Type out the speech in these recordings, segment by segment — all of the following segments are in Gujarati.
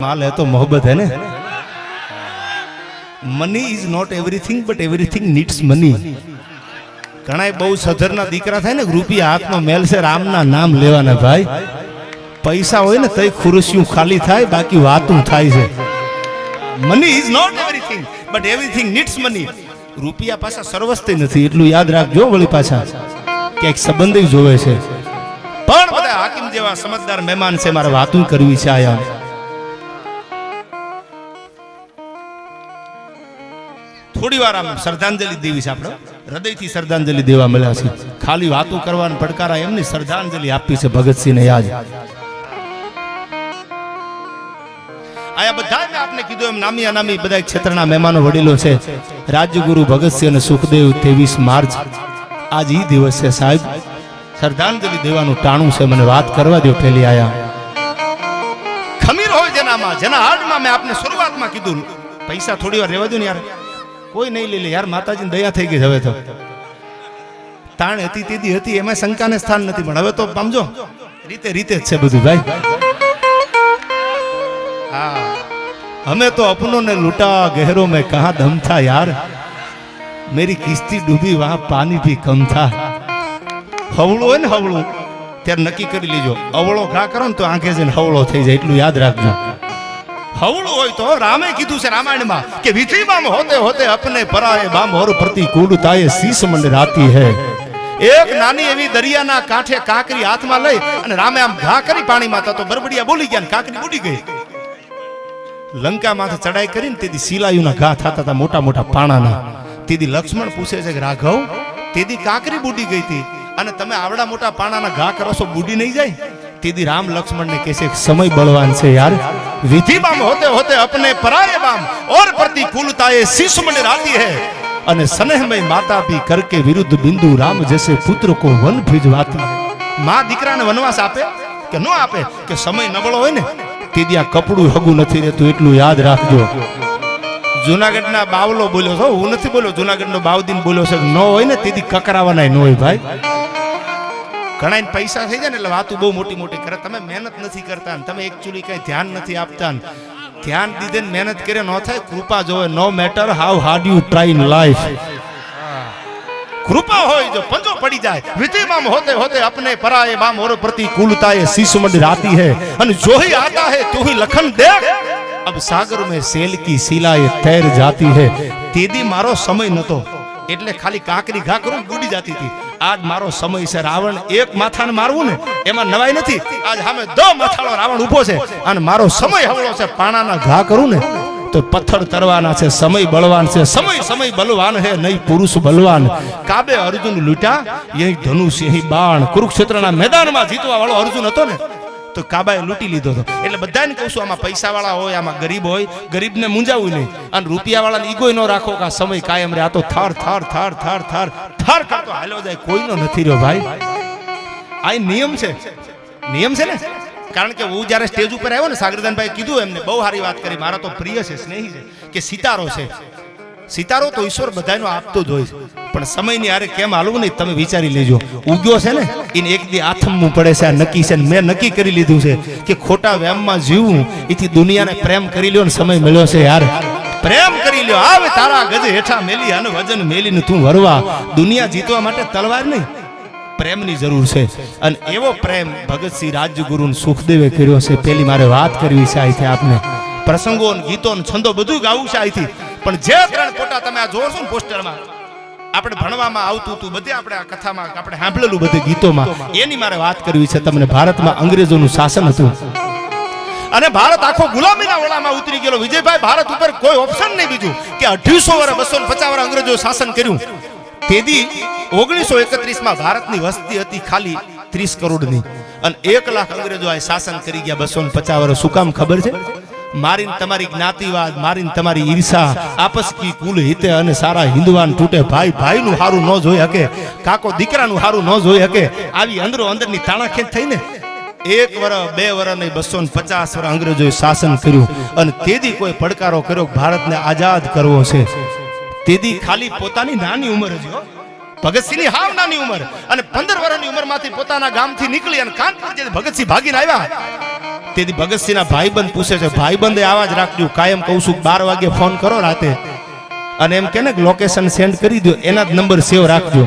माल है तो मोहब्बत है ना money is not everything but everything needs money ઘણા બહુ સધરના દીકરા થાય ને રૂપિયા હાથનો મેલ છે રામના નામ લેવાના ભાઈ પૈસા હોય ને તઈ ખુરશીયું ખાલી થાય બાકી વાતું થાય છે money is not everything but everything needs money રૂપિયા પાછા સર્વસ્તે નથી એટલું યાદ રાખજો વળી પાછા ક્યાંક સંબંધ જોવે છે પણ બધા હાકીમ જેવા સમજદાર મહેમાન છે મારે વાતું કરવી છે આયા થોડી વાર આમ શ્રદ્ધાંજલિ દેવી છે આપણે. હૃદયથી શ્રદ્ધાંજલિ દેવા મળ્યા છે. ખાલી વાતો કરવાના પડકારા એમની શ્રદ્ધાંજલિ આપી છે ભગતસિંહને યાદ. આયા રાજ્યગુરુ ભગતસિંહ અને સુખદેવ ત્રેવીસ માર્ચ. આજ ઈ દિવસ છે સાહેબ. શ્રદ્ધાંજલિ દેવાનું ટાણું છે, મને વાત કરવા દો પેલી આયા. ખમીર હોય જેનામાં, જેના હાર્ડમાં મેં આપને શરૂઆતમાં કીધું. પૈસા થોડી વાર રહેવા દો ને યાર. કોઈ નહીં લઈ લે, યાર, માતાજીને દયા થઈ ગઈ હવે તો. તાણ હતી તેથી હતી, એમાં શંકાને સ્થાન નથી, પણ હવે તો સમજો રીતે રીતે જ છે બધું, ભાઈ. હા. અમે તો અપનો ને લૂંટા ગહેરો મેં કહા દમ થા, યાર. મેરી કિસ્તી ડૂબી વાહ પાણી ભી કમ થા. હવળું હોય ને હવળું, ત્યારે નક્કી કરી લેજો. અવળો ઘા કરો ને તો આંખે જઈને હવળો થઈ જાય, એટલું યાદ રાખજો. હવળું હોય તો રામે કીધું છે રામાયણમાં કે વિધિ બામ હોતે હોતે અપને પરાએ બામ ઓર પ્રતિકૂળતાએ શીશ મંડરાતી હે. એક નાની એવી દરિયાના કાંઠે કાકરી હાથમાં લઈ અને રામે આમ ઘા કરી પાણીમાં તો બરબડિયા બોલી ગયા કાંકરી બુડી ગઈ. લંકામાંથી ચડાઈ કરીને તેથી શિલાયુના ઘા થતા હતા મોટા મોટા પાણાના. તેથી લક્ષ્મણ પૂછે છે કે રાઘવ તેથી કાકરી બુડી ગઈ હતી અને તમે આવડા મોટા પાણાના ઘા કરો છો, બુડી નહીં જાય? તેથી રામ લક્ષ્મણને ને છે સમય બળવાન છે યાર. વિધિ બામ હોતે હોતે અપને પરાય બામ ઓર પ્રતિકૂળતા એ શિશુ મને રાતી હે. અને સ્નેહમય માતા ભી કરકે વિરુદ્ધ બિંદુ રામ જૈસે પુત્ર કો વન ભિજવાતી માં દીકરાને વનવાસ આપે કે ન આપે? કે સમય નબળો હોય ને તેથી આ કપડું હગું નથી રહેતું એટલું યાદ રાખજો. જુનાગઢના બાવલો બોલ્યો છો? હું નથી બોલ્યો જુનાગઢનો બાવદીન બોલ્યો છે ન હોય ને તેથી કકરાવાના ન હોય ભાઈ. ઘણા પૈસા થઈ જાય ને એટલે વાતું બહુ મોટી મોટી કરે. તમે મહેનત નથી કરતા તમે એકચ્યુઅલી કઈ ધ્યાન નથી આપતા ધ્યાન દીધે મહેનત કરે ન થાય, કૃપા જોવે. No matter how hard you try in life કૃપા હોય જો પંજો પડી જાય. વિધિમાં હોતે હોતે અપને પરાયે બામ ઓર પ્રતિકૂલતા એ શિશુમંડ રાતી હે. અને જો હી આતા હે તું હી લખન દેખ. અબ સાગર મે સેલ કી શિલા એ તૈર જાતી હે. તેદી મારો સમય નતો. એટલે ખાલી કાકરી ઘા કરું ગુડી જાતી હતી. આજ મારો સમય છે. રાવણ એક માથાને મારવું ને, એમાં નવાઈ નથી. આજ સામે દો માથાળો રાવણ ઊભો છે. અને મારો સમય હવળો છે. પાણાના ઘા કરું ને, તો પથ્થર તરવાના છે, સમય બળવાન છે. સમય સમય બલવાન હે, નહીં પુરુષ બલવાન. કાબે અર્જુન લૂંટા યહી ધનુષ, યહી બાણ. કુરુક્ષેત્રના મેદાનમાં જીતવા વાળો અર્જુન હતો ને તો કાબાએ લૂંટી લીધો હતો. એટલે બધાને કહું છું, આમાં પૈસાવાળા હોય, આમાં ગરીબ હોય, ગરીબને મૂંઝાવું નહીં. અને રૂપિયાવાળાને ઈગોય ન રાખો કે આ સમય કાયમ રહે. આ તો થાર થાર થાર થાર થાર થાર કરતો હાલો જાય. કોઈનો નથી રહ્યો ભાઈ. આ નિયમ છે. નિયમ છે ને? કારણ કે હું જ્યારે સ્ટેજ ઉપર આવ્યો ને સાગરદાનભાઈ કીધું એમને, બહુ સારી વાત કરી. મારા તો પ્રિય છે, સ્નેહી છે, કે સિતારો છે. સિતારો તો ઈશ્વર બધાનો આપતો જ હોય પણ સમયની હારે કેમ હાલવું નહીં? તમે વિચારી લેજો. ઉગ્યો છે ને? એને એક દી આથમવું પડે છે, આ નક્કી છે મેં નક્કી કરી લીધું છે કે ખોટા વ્યામમાં જીવવું એથી દુનિયાને પ્રેમ કરી લ્યો ને સમય મળ્યો છે યાર. પ્રેમ કરી લ્યો. આવે તારા ગજ હેઠા મેલી અને વજન મેલીને તું વરવા. દુનિયા જીતવા માટે તલવાર નહીં. પ્રેમની જરૂર છે. અને એવો પ્રેમ ભગતસિંહ રાજગુરુ સુખદેવે કર્યો છે. પેલી મારે વાત કરવી છે અહીંથી આપને. પ્રસંગો ગીતો છંદો બધું ગાવું છે અહીંથી પણ જે ત્રણ ફોટા તમે આ જોશો ને પોસ્ટરમાં, આપણે ભણવામાં આવતું હતું, બધે આપણે આ કથામાં આપણે સાંભળેલું બધે ગીતોમાં, એની મારે વાત કરવી છે તમને ભારતમાં અંગ્રેજોનું શાસન હતું. અને ભારત આખો ગુલામીના ઓળામાં ઉતરી ગયેલો. વિજયભાઈ, ભારત ઉપર કોઈ ઓપ્શન નહીં બીજું કે અઢીસો વર્ષ બસો પચાસ વર્ષ અંગ્રેજો શાસન કર્યું. તેદી ઓગણીસો એકત્રીસમાં ભારતની વસ્તી હતી ખાલી ત્રીસ કરોડની. અને એક લાખ અંગ્રેજો આ શાસન કરી ગયા બસો પચાસ વર્ષ શું કામ ખબર છે? મારીને તમારી જ્ઞાતિવાદ, મારીને તમારી ઈર્ષા, આપસ કુલ હિતે અને સારા હિન્દુવાન તૂટે. ભાઈ, ભાઈનું હારું ન જોઈ શકે કાકો દીકરાનું હારું ન જોઈ શકે આવી અંદરો અંદરની તાણાખેંચ થઈને એક વર્ષ બે વર્ષ નહીં, બસો ને પચાસ વર્ષ અંગ્રેજોએ શાસન કર્યું અને તેથી કોઈ પડકારો કર્યો ભારતને આઝાદ કરવો છે. તેથી ખાલી પોતાની નાની ઉંમર જ ભગતસિંહ ભગતસિંહની હાવ નાની ઉંમર અને પંદર વર્ષની ઉંમરમાંથી પોતાના ગામથી નીકળી અને કાનપુર જે ભગતસિંહ ભાગીને આવ્યા. તેથી ભગતસિંહના ભાઈબંધ પૂછે છે, ભાઈબંધે આવા જ રાખજો, કાયમ કહું છું, બાર વાગે ફોન કરો રાતે. અને એમ કે ને લોકેશન સેન્ડ કરી દો એના જ નંબર સેવ રાખજો.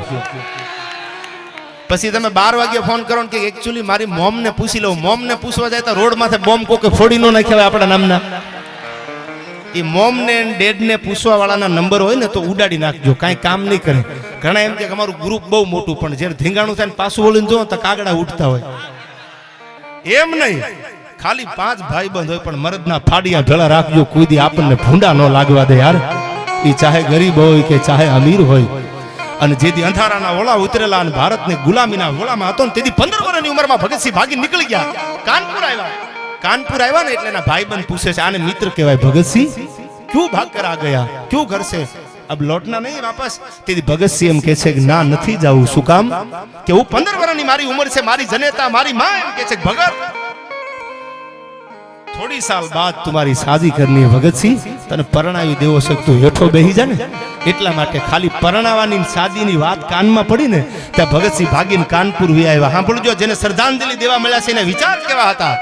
પછી તમે બાર વાગે ફોન કરો કે એકચ્યુઅલી મારી મોમને પૂછી લઉં, મોમને પૂછવા જાય તો રોડ માથે બોમ્બ કોકે ફોડી નો નાખ્યા હોય આપણા નામના. એ મોમ ને ડેડ ને પૂછવા વાળાના નંબર હોય ને તો ઉડાડી નાખજો, કાંઈ કામ નહીં કરે. ઘણા એમ કે અમારું ગ્રુપ બહુ મોટું પણ જ્યારે ધીંગાણું થાય ને પાછું બોલીને જો તો કાગડા ઉઠતા હોય. એમ નહીં. ખાલી પાંચ ભાઈબંધ હોય પણ મરદના ફાડિયા ભેળા રાખજો. કોઈ દી આપણને ભૂંડા ન લાગવા દે યાર. એ ચાહે ગરીબ હોય કે ચાહે અમીર હોય. અને જેથી અંધારાના ઓળા ઉતરેલા અને ભારતને ગુલામીના ઓળામાં હતો ને તેથી પંદર વર્ષની ઉંમરમાં ભગતસિંહ ભાગી નીકળી ગયા. કાનપુર આવ્યા. કાનપુર આવ્યા ને એટલે એના ભાઈબંધ પૂછે છે, આને મિત્ર કહેવાય ભગતસિંહ? ક્યું ભાગ કર ગયા? ક્યું ઘર છે અબ લોટના નહીં વાપસ. તેથી ભગતસિંહ એમ કહે છે કે, ના, નથી જવું શું કામ? કે હું પંદર વર્ષની મારી ઉંમર છે, મારી જનેતા, મારી માં. એમ કહે છે ભગત થોડી સાલ બાદ તમારી શાદી કરની ભગતસિંહ તને પરણાવી દેવો છે તું હેઠો બેહી જા ને. એટલા માટે ખાલી પરણાવાની શાદીની વાત કાનમાં પડી ને ત્યાં ભગતસિંહ ભાગીને કાનપુર વી આવ્યા. સાંભળજો, જેને શ્રદ્ધાંજલિ દેવા મળ્યા છે એને વિચાર કેવા હતા?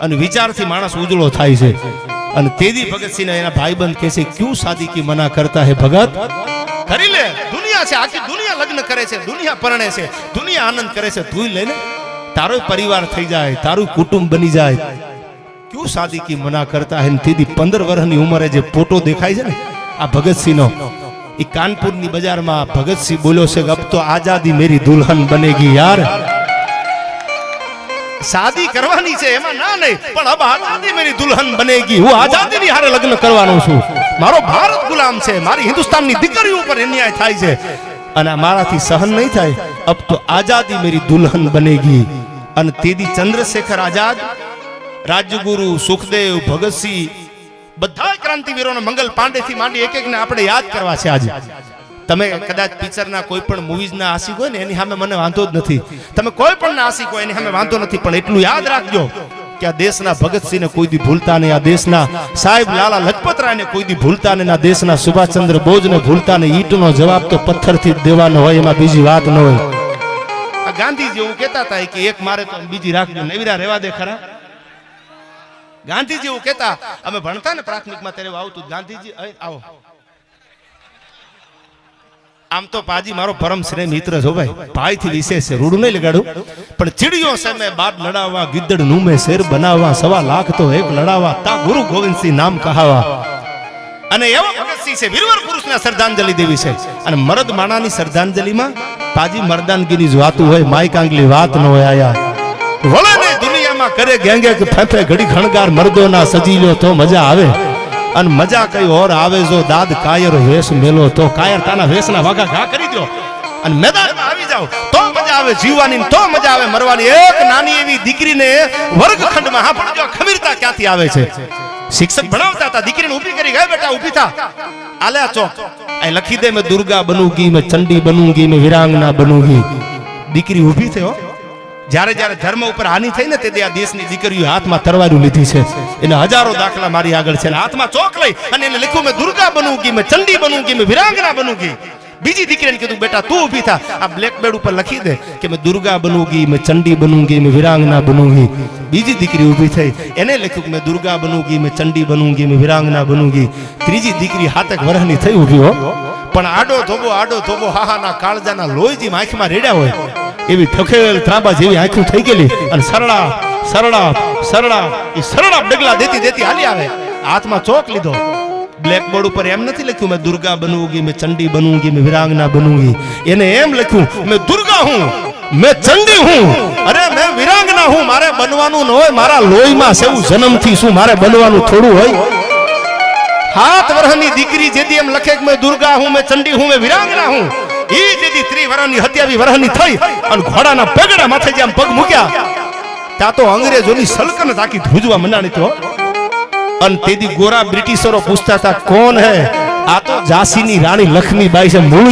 અને વિચારથી માણસ ઉજળો થાય છે. અને તેદી ભગતસિંહ એના ભાઈબંધ કહે છે, ક્યુ શાદી કી મના કરતા હે ભગત? કરી લે. દુનિયા છે, આખી દુનિયા લગ્ન કરે છે, દુનિયા પરણે છે, દુનિયા આનંદ કરે છે. તું લે ને. તારો પરિવાર થઈ જાય, તારું કુટુંબ બની જાય. ક્યું શાદી કી મના કરતા હે તેથી પંદર વર્ષની ઉંમરે જે ફોટો દેખાય છે ને આ ભગતસિંહનો એ કાનપુરની બજારમાં ભગતસિંહ બોલ્યો છે અબ તો આઝાદી મેરી દુલ્હન બનેગી યાર શાદી કરવાની છે એમાં ના નહીં પણ અબ આઝાદી મેરી દુલ્હન બનેગી હું આઝાદીની હારે લગ્ન કરવાનો છું। મારો ભારત ગુલામ છે, મારી હિન્દુસ્તાનની દીકરીઓ ઉપર અન્યાય થાય છે। અને મારાથી સહન નહીં થાય, અબ તો આઝાદી મેરી દુલ્હન બનેગી। અને તેદી ચંદ્રશેખર આઝાદ રાજગુરુ, સુખદેવ, ભગતસિંહ બધા ક્રાંતિવીરોનો મંગલ પાંડેથી માંડી એક એકને આપણે યાદ કરવા છે આજે. તમે કદાચ પિક્ચરના કોઈ પણ મૂવીઝના આશિક હોય ને, એની સામે મને વાંધો જ નથી. તમે કોઈ પણ ના આશિક હોય, એની સામે વાંધો નથી, પણ એટલું યાદ રાખજો કે આ દેશના ભગતસિંહને કોઈ દી ભૂલતા નહીં, આ દેશના સાહેબ લાલા લજપતરાયને કોઈ દી ભૂલતા નહીં આ દેશના સુભાષચંદ્ર બોઝને ભૂલતા નહીં. ઈટનો જવાબ તો પથ્થરથી દેવાનો હોય, એમાં બીજી વાત ન હોય. આ ગાંધીજી એવું કહેતા હતા કે એક મારે તો બીજી રાખજો. નેવીરા રહેવા દે ખરા. ગાંધીજી એવું કહેતા, અમે ભણતા ને પ્રાથમિકમાં ત્યારે આવતું. ગાંધીજી આવો. આમ તો પાજી મારો પરમ શ્રેય મિત્ર છો ભાઈ ભાઈ. થી વિશેષ રૂડું નહીં લગાડું. પણ ચીડિયો સામે બાપ લડાવવા ગીદડ નુમે શેર બનાવવા, સવા લાખ તો એક લડાવવા, તા ગુરુ ગોવિંદસિંહ નામ કહાવા. અને એવો ભગતસિંહ છે, વીરવર પુરુષના શ્રદ્ધાંજલિ દેવી છે. અને મરદ માણાની શ્રદ્ધાંજલિમાં પાજી મરદાનગીની જ વાતું હોય માઈ આંગલી વાત ન હોય આયા. ને દુનિયામાં કરે ગેંગે કે ફેફે ઘડી ખણગાર મર્દોના સજી લો તો મજા આવે. અને મજા કઈ ઓર આવે જો દાદ કાયર વેશ મેલો તો કાયર તાના વેશના વાગા ઘા કરી દો અને મેદાનમાં આવી જાઓ, તો મજા આવે જીવવાની તો મજા આવે મરવાની. એક નાની એવી દીકરીને વર્ગખંડમાં હા પણ જો ખમીરતા ક્યાંથી આવે છે? શિક્ષક ભણાવતા હતા, દીકરીને ઊભી કરી ગયા બેટા, ઊભી થા. આલ્યા ચોક. એ લખી દે મેં દુર્ગા બનુગી, મેં ચંડી બનુગી, મેં વિરાંગના બનુગી. દીકરી ઊભી થયો જ્યારે જ્યારે ધર્મ ઉપર હાનિ થઈ ને તે દેશની દીકરીઓ હાથમાં તરવારું લીધી છે. એને હજારો દાખલા મારી આગળ છે. હાથમાં ચોક લઈ અને એને લખ્યું, મેં દુર્ગા બનૂંગી મેં ચંડી બનૂંગી મેં વિરાંગના બનૂંગી બીજી દીકરીને કીધું, બેટા, તું ઊભી થા. આ બ્લેક બેડ ઉપર લખી દે કે, મેં દુર્ગા બનૂંગી મેં ચંડી બનૂંગી મેં વિરાંગના બનૂંગી બીજી દીકરી ઊભી થઈ. એને લખ્યું કે, મેં દુર્ગા બનૂંગી મેં ચંડી બનૂંગી મેં વિરાંગના બનૂંગી ત્રીજી દીકરી હાથક વરહની થઈ ઊભી હો. પણ આડો ધોબો આડો ધોબો, હાહાના કાળજાના લોહીજી આંખમાં રેડ્યા હોય. એવી ઠકેલ, ત્રાંબા જેવી આંખું થઈ ગયેલી. અને સરળા સરળા સરળા એ સરળા ડગલા દેતી દેતી હાલી આવે. હાથમાં ચોક લીધો. બ્લેક બોર્ડ ઉપર એમ નથી લખ્યું, મેં દુર્ગા બનવું મેં ચંડી બનવું મેં વિરાંગના બનવું એને એમ લખ્યું, મેં દુર્ગા હું, મેં ચંડી હું, અરે મેં વિરાંગના હું, મારે બનવાનું ન હોય, મારા લોહીમાં સેવું જન્મથી શું મારે બનવાનું થોડું હોય? હાથ વર્ષની દીકરી જેથી એમ લખે કે, મેં દુર્ગા હું, મેં ચંડી હું, મેં વિરાંગના હું. ઈ જેથી ત્રી વર્ષની હત્યાવી વર્ષની થઈ અને ઘોડાના પગડા માથે જેમ પગ મૂક્યા, ત્યાં તો અંગ્રેજોની સલકનત આખી ધ્રુજવા મનાણી તો. અને તેથી ગોરા બ્રિટિશરો પૂછતા હતા, કોણ હે? આ તો ઝાંસીની રાણી લક્ષ્મીબાઈ છે, મૂળ